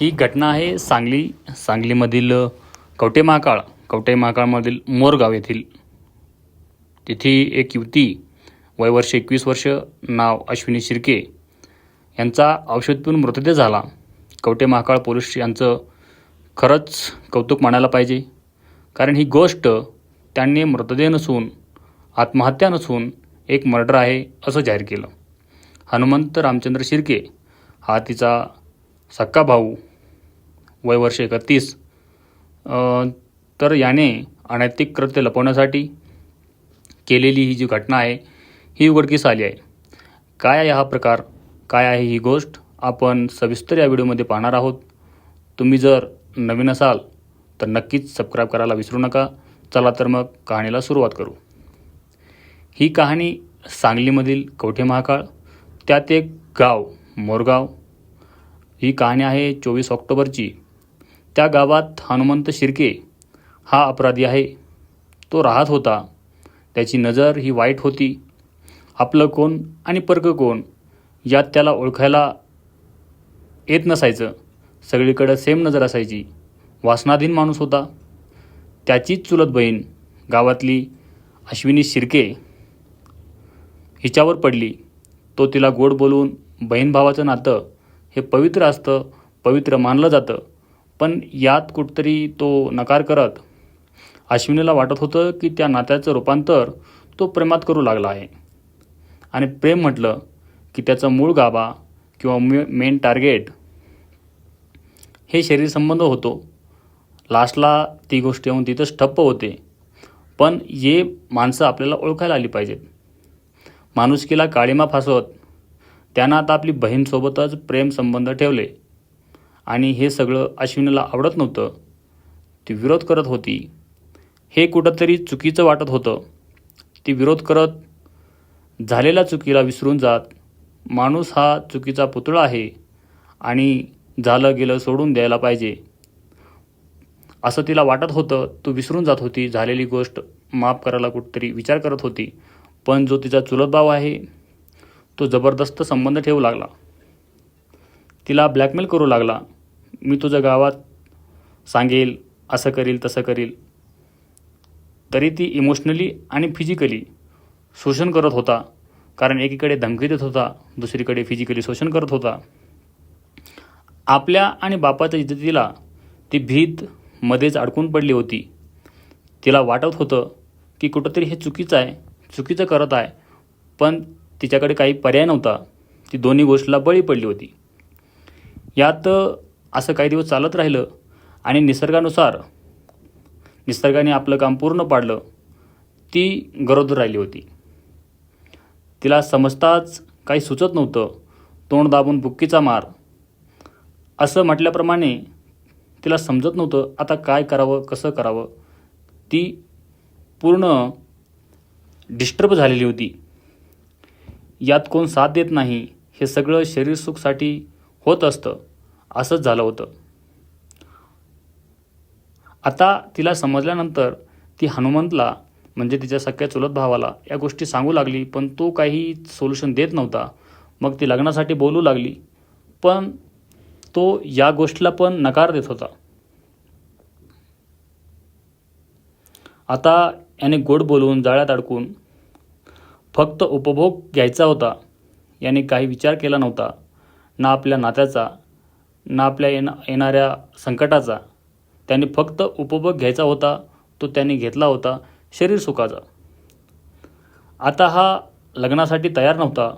ही घटना आहे सांगली सांगलीमधील कवटे महाकाळ कवटे महाकाळमधील मोरगाव येथील. तिथे एक युवती वय वर्ष एकवीस वर्ष नाव अश्विनी शिर्के. यांचा औषध पिऊन मृतदेह झाला. कवटे महाकाळ पोलीस यांचं खरंच कौतुक मानायला पाहिजे. कारण ही गोष्ट त्यांनी मृतदेह नसून आत्महत्या नसून एक मर्डर आहे असं जाहीर केलं. हनुमंत रामचंद्र शिर्के हा तिचा सक्का भाऊ वय वर्ष एकतीस. तर याने अनैतिक कृत्य लपवण्यासाठी केलेली ही जी घटना आहे ही उघडकीस आली आहे. काय आहे हा प्रकार? काय आहे ही गोष्ट? आपण सविस्तर या व्हिडिओमध्ये पाहणार आहोत. तुम्ही जर नवीन असाल तर नक्कीच सबस्क्राईब करायला विसरू नका. चला तर मग कहाणीला सुरुवात करू. ही कहाणी सांगलीमधील कवठे महाकाळ त्यात एक गाव मोरगाव ही कहाणी आहे चोवीस ऑक्टोबरची. त्या गावात हनुमंत शिर्के हा अपराधी आहे. तो राहत होता. त्याची नजर ही वाईट होती. आपलं कोण आणि पर्क कोण यात त्याला ओळखायला येत नसायचं. सगळीकडं सेम नजर असायची. वासनाधीन माणूस होता. त्याचीच चुलत बहीण गावातली अश्विनी शिर्के हिच्यावर पडली. तो तिला गोड बोलून बहीण भावाचं नातं हे पवित्र असतं पवित्र मानलं जातं. पण यात कुठतरी तो नकार करत. अश्विनीला वाटत होतं की त्या नात्याचं रूपांतर तो प्रेमात करू लागला आहे. आणि प्रेम म्हटलं की त्याचा मूळ गाभा किंवा मे मेन टार्गेट हे शरीर संबंध होतो. लास्टला ती गोष्ट येऊन तिथंच ठप्प होते. पण ये माणसं आपल्याला ओळखायला आली पाहिजेत. माणुसकीला काळीमा फासवत त्यानं आता आपली बहीणसोबतच प्रेम संबंध ठेवले. आणि हे सगळं अश्विनीला आवडत नव्हतं. ती विरोध करत होती. हे कुठंतरी चुकीचं वाटत होतं. ती विरोध करत झालेल्या चुकीला विसरून जात. माणूस हा चुकीचा पुतळा आहे आणि झालं गेलं सोडून द्यायला पाहिजे. असं तिला वाटत होतं. तू विसरून जात होती. झालेली गोष्ट माफ करायला कुठंतरी विचार करत होती. पण जो तिचा चुलत भाव आहे तो जबरदस्त संबंध ठेवू लागला. तिला ब्लॅकमेल करू लागला. मी तुझ्या गावात सांगेल असं करील तसं करील. तरी ती इमोशनली आणि फिजिकली शोषण करत होता. कारण एकीकडे धमकी देत होता दुसरीकडे फिजिकली शोषण करत होता. आपल्या आणि बापाच्या इज्जतीला ती भीत मध्येच अडकून पडली होती. तिला वाटत होतं की कुठंतरी हे चुकीचं आहे चुकीचं करत आहे. पण तिच्याकडे काही पर्याय नव्हता. ती दोन्ही गोष्टीला बळी पडली होती. यात असं काही दिवस चालत राहिलं आणि निसर्गानुसार निसर्गाने आपलं काम पूर्ण पाडलं ती गरोदर राहिली होती. तिला समजताच काही सुचत नव्हतं तोंड दाबून बुक्कीचा मार. असं म्हटल्याप्रमाणे तिला समजत नव्हतं आता काय करावं कसं करावं. ती पूर्ण डिस्टर्ब झालेली होती. यात कोण साथ देत नाही हे सगळं शरीरसुखसाठी होत असतं असंच झालं होतं. आता तिला समजल्यानंतर ती हनुमंतला म्हणजे तिच्या सख्या चुलत भावाला या गोष्टी सांगू लागली पण तो काही सोल्युशन देत नव्हता. मग ती लग्नासाठी बोलू लागली पण तो या गोष्टीला पण नकार देत होता. आता याने गोड बोलून जाळ्यात अडकून फक्त उपभोग घ्यायचा होता. याने काही विचार केला नव्हता. ना आपल्या नात्याचा ना आपल्या येणा येणाऱ्या संकटाचा. त्याने फक्त उपभोग घ्यायचा होता तो त्याने घेतला होता शरीर सुखाचा. आता हा लग्नासाठी तयार नव्हता.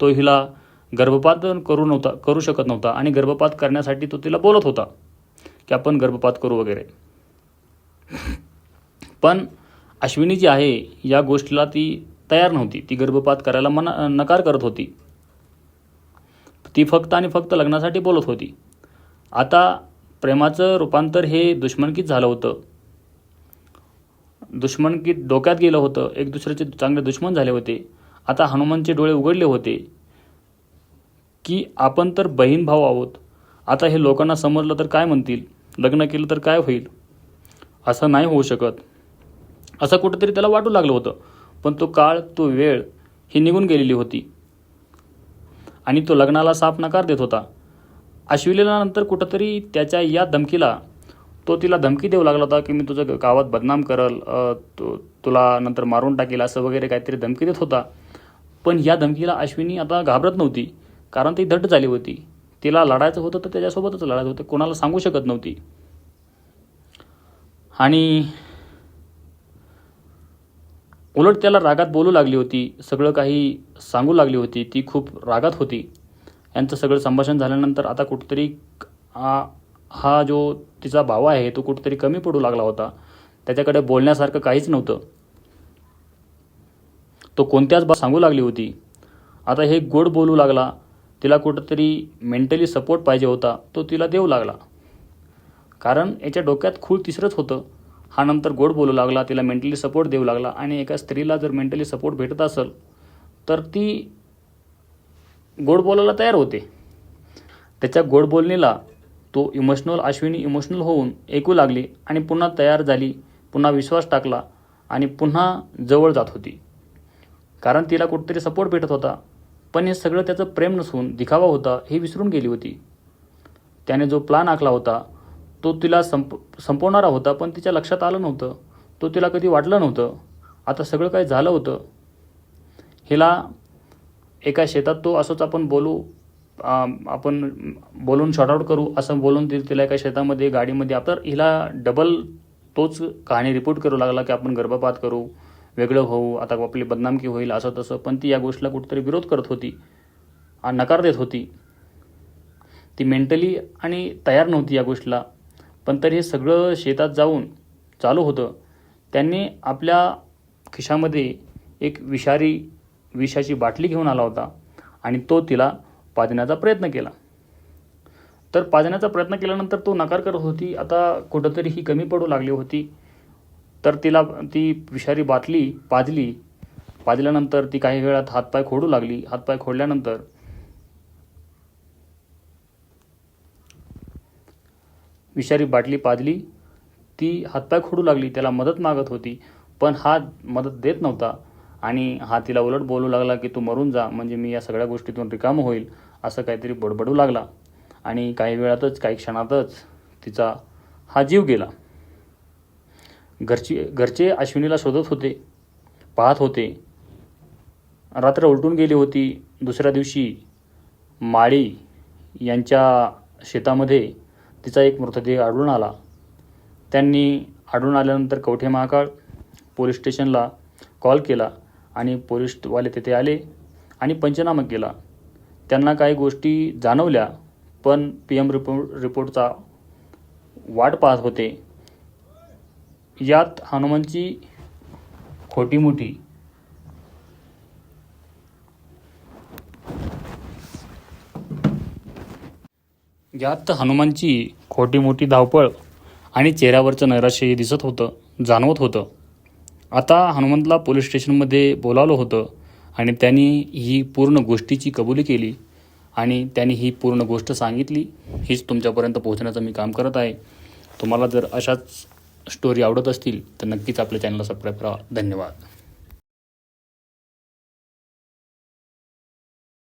तो हिला गर्भपात करू नव्हता करू शकत नव्हता आणि गर्भपात करण्यासाठी तो तिला बोलत होता की आपण गर्भपात करू वगैरे. पण अश्विनी जी आहे या गोष्टीला ती तयार नव्हती. ती गर्भपात करायला मना नकार करत होती. ती फक्त आणि फक्त लग्नासाठी बोलत होती. आता प्रेमाचं रूपांतर हे दुश्मनकीत झालं होतं. दुश्मनकीत डोक्यात गेलं होतं. एक दुसऱ्याचे चांगले दुश्मन झाले होते. आता हनुमानचे डोळे उघडले होते की आपण तर बहीण भाऊ आहोत. आता हे लोकांना समजलं तर काय म्हणतील? लग्न केलं तर काय होईल? असं नाही होऊ शकत. असं कुठंतरी त्याला वाटू लागलं होतं. पण तो काळ तो वेळ ही निघून गेलेली होती. आणि तो लग्नाला साफ नकार देत होता. अश्विनीला नंतर कुठंतरी त्याच्या या धमकीला तो तिला धमकी देऊ लागला होता की मी तुझं गावात बदनाम करल अ, तु तुला नंतर मारून टाकेल असं वगैरे काहीतरी धमकी देत होता. पण या धमकीला अश्विनी आता घाबरत नव्हती कारण ती धट झाली होती. तिला लढायचं होतं तर त्याच्यासोबतच लढायचं होतं कोणाला सांगू शकत नव्हती. आणि उलट त्याला रागात बोलू लागली होती सगळं काही सांगू लागली होती ती खूप रागात होती. यांचं सगळं संभाषण झाल्यानंतर आता कुठेतरी हा जो तिचा भाव आहे तो कुठेतरी कमी पडू लागला होता. त्याच्याकडे बोलण्यासारखं काहीच नव्हतं. तो कोणत्याच बा सांगू लागली होती. आता हे गोड बोलू लागला. तिला कुठंतरी मेंटली सपोर्ट पाहिजे होता. तो तिला देऊ लागला. कारण याच्या डोक्यात खूळ तिसरंच होतं. हा नंतर गोड बोलू लागला तिला मेंटली सपोर्ट देऊ लागला आणि एका स्त्रीला जर मेंटली सपोर्ट भेटत असेल तर ती गोड बोलायला तयार होते. त्याच्या गोड बोलणीला तो इमोशनल अश्विनी इमोशनल होऊन ऐकू लागली आणि पुन्हा तयार झाली पुन्हा विश्वास टाकला आणि पुन्हा जवळ जात होती. कारण तिला कुठेतरी सपोर्ट भेटत होता पण हे सगळं त्याचं प्रेम नसून दिखावा होता हे विसरून गेली होती. त्याने जो प्लान आखला होता तो तिला संप संपवणारा होता पण तिच्या लक्षात आलं नव्हतं. तो तिला कधी वाटलं नव्हतं. आता सगळं काही झालं होतं. हिला एका शेतात तो असंच आपण बोलू आपण बोलून शॉर्टआउट करू असं बोलून ती तिला एका शेतामध्ये गाडीमध्ये तर हिला डबल तोच कहाणी रिपोर्ट करू लागला की आपण गर्भपात करू वेगळं होऊ आता आपली बदनामकी होईल असं तसं. पण ती या गोष्टीला कुठेतरी विरोध करत होती. आणि नकार देत होती. ती मेंटली आणि तयार नव्हती या गोष्टीला. पण तर हे सगळं शेतात जाऊन चालू होतं. त्यांनी आपल्या खिशामध्ये एक विषारी विषाची बाटली घेऊन आला होता आणि तो तिला पाजण्याचा प्रयत्न केला. तर पाजण्याचा प्रयत्न केल्यानंतर तो नकार करत होती. आता कुठंतरी ही कमी पडू लागली होती. तर तिला ती विषारी बाटली पाजली. पाजल्यानंतर ती काही वेळात हातपाय खोडू लागली. हातपाय खोडल्यानंतर विषारी बाटली पाजली. ती हातपाय खोडू लागली. त्याला मदत मागत होती पण हा मदत देत नव्हता. आणि हा तिला उलट बोलू लागला की तू मरून जा. म्हणजे मी या सगळ्या गोष्टीतून रिकाम होईल. असं काहीतरी बडबडू लागला. आणि काही वेळातच काही क्षणातच तिचा हा जीव गेला. घरची घरचे अश्विनीला शोधत होते पाहत होते. रात्र उलटून गेली होती. दुसऱ्या दिवशी माळी यांच्या शेतामध्ये तिचा एक मृतदेह आढळून आला. त्यांनी आढळून आल्यानंतर कवठे महाकाळ पोलीस स्टेशनला कॉल केला आणि पोलीसवाले तिथे आले आणि पंचनामा केला. त्यांना काही गोष्टी जाणवल्या पण पी एम रिपोर्ट रिपोर्टचा वाट पाहत होते. यात हनुमानची खोटी मोठी यात हनुमानची खोटी मोठी धावपळ आणि चेहऱ्यावरचं नैराश्यही दिसत होतं जाणवत होतं. आता हनुमंतला पोलीस स्टेशनमध्ये बोलावलं होतं आणि त्यांनी ही पूर्ण गोष्टीची कबुली केली आणि त्यांनी ही पूर्ण गोष्ट सांगितली. हीच तुमच्यापर्यंत पोहोचण्याचं मी काम करत आहे. तुम्हाला जर अशाच स्टोरी आवडत असतील तर नक्कीच आपल्या चॅनलला सबस्क्राईब करा. धन्यवाद.